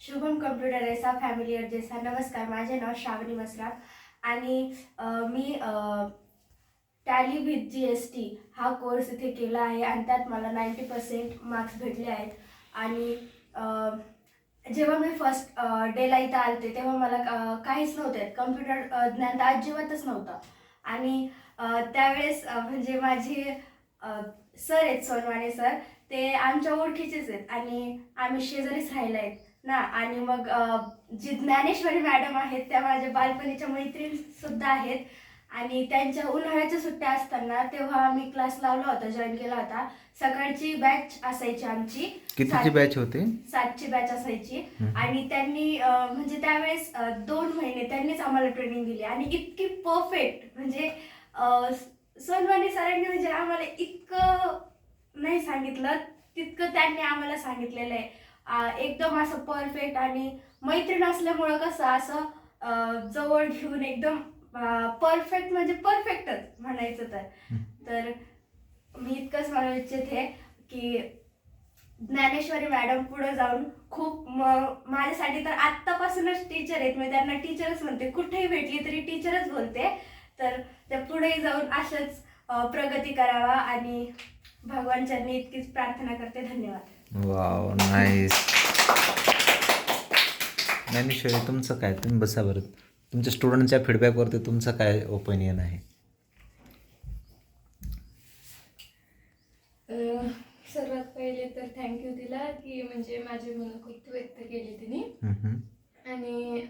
Shubham computer रेसा family अर्जेसा नमस्कार माझे नाव श्रावणी मसराफ आणि मी Tally with G S T हा कोर्स इथे केला आहे आणि त्यात मला नाईंटी पर्सेंट मार्क्स भेटले आहेत. आणि जेव्हा मी फर्स्ट डेला इथं आलते तेव्हा मला काहीच नव्हते कम्प्युटर ज्ञान तर अजिबातच नव्हतं. आणि त्यावेळेस म्हणजे माझे सर आहेत सोनवाणे सर ते आमच्या ओळखीचेच आहेत. आणि आम्ही शेजारीच राहिला आहेत ना आणि मग जी ज्ञानेश्वरी मॅडम आहेत त्या माझ्या बालपणीच्या मैत्रीण सुद्धा आहेत. आणि त्यांच्या उन्हाळ्याच्या सुट्ट्या असताना तेव्हा आम्ही क्लास लावला होता जॉईन केला होता. सकाळची बॅच असायची आमची. कितीची बॅच होते? सातची बॅच असायची. आणि त्यांनी म्हणजे त्यावेळेस दोन महिने त्यांनीच आम्हाला ट्रेनिंग दिली. आणि इतकी परफेक्ट म्हणजे अ, स- सोनवानी सरांनी म्हणजे आम्हाला इतकं नाही सांगितलं तितकं त्यांनी आम्हाला सांगितलेलं आहे. एकदम असं परफेक्ट आणि मैत्रीण असल्यामुळं कसं असं जवळ घेऊन एकदम परफेक्ट म्हणजे परफेक्टच म्हणायचं तर. तर मी इतकंच म्हणू इच्छिते की ज्ञानेश्वरी मॅडम पुढे जाऊन खूप माझ्यासाठी तर आत्तापासूनच टीचर आहेत. मी त्यांना टीचरच म्हणते. कुठेही भेटली तरी टीचरच बोलते. तर त्या पुढेही जाऊन अशाच प्रगती करावा आणि भगवान चरणी इतकीच प्रार्थना करते. धन्यवाद. वाव नाईस ज्ञानेश्वरी तुमचं काय? तुम्ही बसा बरं. तुमच्या स्टुडंटच्या फीडबॅकवरती तुमचं काय ओपिनियन आहे? सर्वात पहिले तर थँक्यू तिला की म्हणजे माझी मनं खूप व्यक्त केली तिने. आणि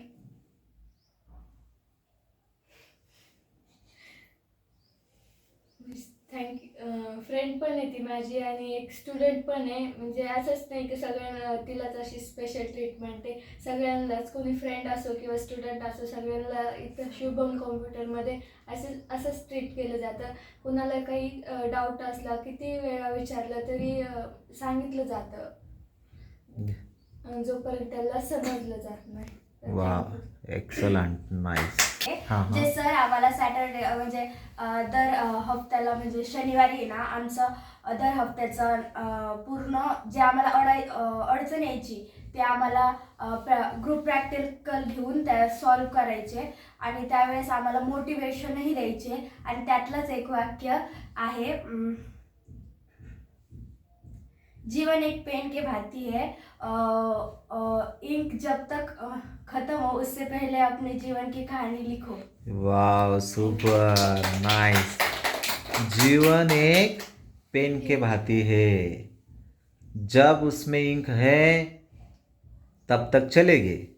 आहे ती माझी आणि एक स्टुडंट पण आहे. म्हणजे असंच नाही की सगळ्यांना तिलाच अशी स्पेशल ट्रीटमेंट आहे. सगळ्यांनाच कोणी फ्रेंड असो किंवा स्टुडंट असो सगळ्यांना इथं शुभम कॉम्प्युटरमध्ये असं असंच ट्रीट केलं जातं. कुणाला काही डाऊट असला किती वेळा विचारलं तरी सांगितलं जातं. जोपर्यंत त्याला समजलं जात नाही. वा. एक्सलंट नाईस हां जे सर आम्हाला सॅटरडे म्हणजे दर अ, हफ्त्याला म्हणजे शनिवारी ना आमचं दर हफ्त्याचं अ, पूर्ण जे आम्हाला अडाय अडचण यायची ते आम्हाला ग्रुप प्रॅक्टिकल घेऊन त्या सॉल्व करायचे. आणि त्यावेळेस आम्हाला मोटिवेशनही द्यायचे. आणि त्यातलंच एक वाक्य आहे जीवन एक पेन के भांति है। इंक जब तक खत्म हो, उससे पहले अपने जीवन की कहानी लिखो। Wow super, nice. जीवन एक पेन के भांति है। जब उसमें इंक है, तब तक चलेंगे।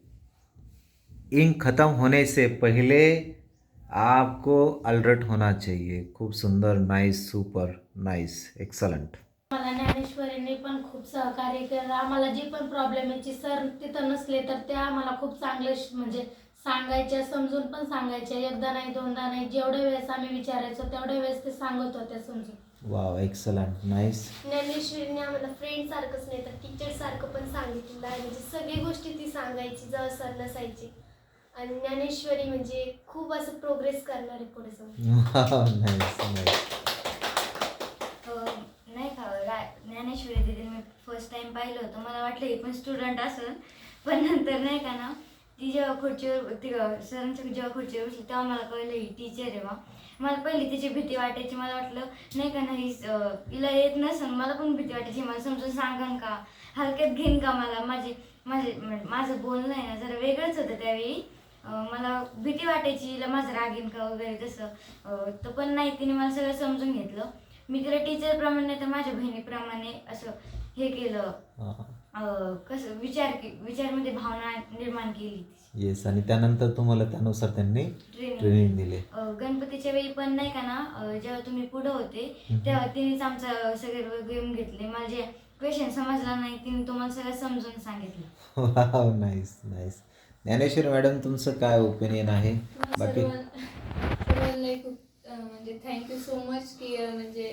इंक खत्म होने से पहले आपको अलर्ट होना चाहिए। खूब सुंदर, नाइस, सुपर, नाइस, एक्सलंट। मला ज्ञानेश्वरीने पण खूप सहकार्य केलं. आम्हाला जे पण प्रॉब्लेम यायची सर तिथं नसले तर त्या आम्हाला खूप चांगले म्हणजे सांगायच्या समजून पण सांगायच्या. एकदा नाही दोनदा नाही जेवढ्या वेळेस आम्ही विचारायचो तेवढ्या वेळेस ते सांगत होत्या समजून. वाव एक्सलंट नाइस ज्ञानेश्वरीने आम्हाला फ्रेंड सारखंच नाही तर टीचर सारखं पण सांगितलेलं आहे म्हणजे सगळी गोष्टी ती सांगायची जेव्हा सर नसायची. आणि ज्ञानेश्वरी म्हणजे खूप असं प्रोग्रेस करणारे पुढे जाऊन. वाव नाइस नाइस अं, नाही का रा ज्ञानेश्वरी दिदी मी फर्स्ट टाइम पाहिलं होतं. मला वाटलं ही पण स्टुडंट असेल. पण नंतर नाही का ना ती जेव्हा खुर्चीवर ती सरांच्या जेव्हा खुर्चीवर बसली तेव्हा मला कळलं ही टीचर आहे बा. मला पहिली तिची भीती वाटायची. मला वाटलं नाही का नाही तिला हिला येत नसेल मला पण भीती वाटायची. मला समजून सांगन का? हलक्यात घेईन का मला? माझे माझे माझं बोलणं आहे ना जरा वेगळंच होतं त्यावेळी. मला भीती वाटायची हिला माझं रागीन का वगैरे तसं. तर पण नाही तिने मला सगळं समजून घेतलं. मी तिला टीचरप्रमाणे नाही तर माझ्या बहिणीप्रमाणे असं हे केलं. अं, कसं विचार के विचारमध्ये भावना निर्माण केली येस आणि त्यानंतर तुम्हाला त्यानुसार त्यांनी ट्रेनिंग ट्रेनिंग दिले. गणपतीच्या वेळी पण नाही का ना अं, जेव्हा तुम्ही पुढं होते तेव्हा तिनेच आमचं सगळे गेम घेतले. मला जे क्वेश्चन समजला नाही तिने तुम्हाला सगळं समजून सांगितलं. Wow nice nice Dnyaneshwar madam तुमचं काय ओपिनियन आहे? बाकी सर्वांना खूप म्हणजे थँक्यू सो मच की म्हणजे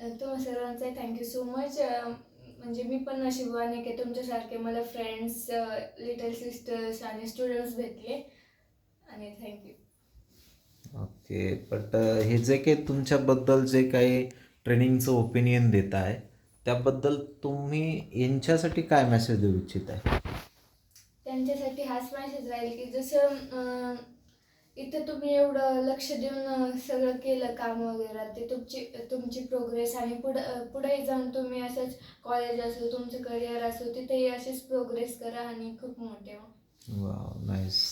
तुम्हा सर्वांचा थँक्यू सो मच म्हणजे मी पण नशिबवान की तुमच्यासारखे मला फ्रेंड्स लिटल सिस्टर्स आणि स्टुडंट्स भेटले. आणि थँक्यू ओके बट हे जे काही तुमच्याबद्दल जे काही ट्रेनिंगचं ओपिनियन देत आहे त्याबद्दल तुम्ही यांच्यासाठी काय मेसेज देऊ इच्छित आहे त्यांच्यासाठी हाच मॅसेज राहील की जसं इथं तुम्ही एवढं लक्ष देऊन सगळं केलं काम वगैरे ते तुमची तुमची प्रोग्रेस आणि पुढं पुढेही पुढे जाऊन तुम्ही असंच कॉलेज असो तुमचं करिअर असो तिथेही असेच प्रोग्रेस करा आणि खूप मोठे व्हा. नाईस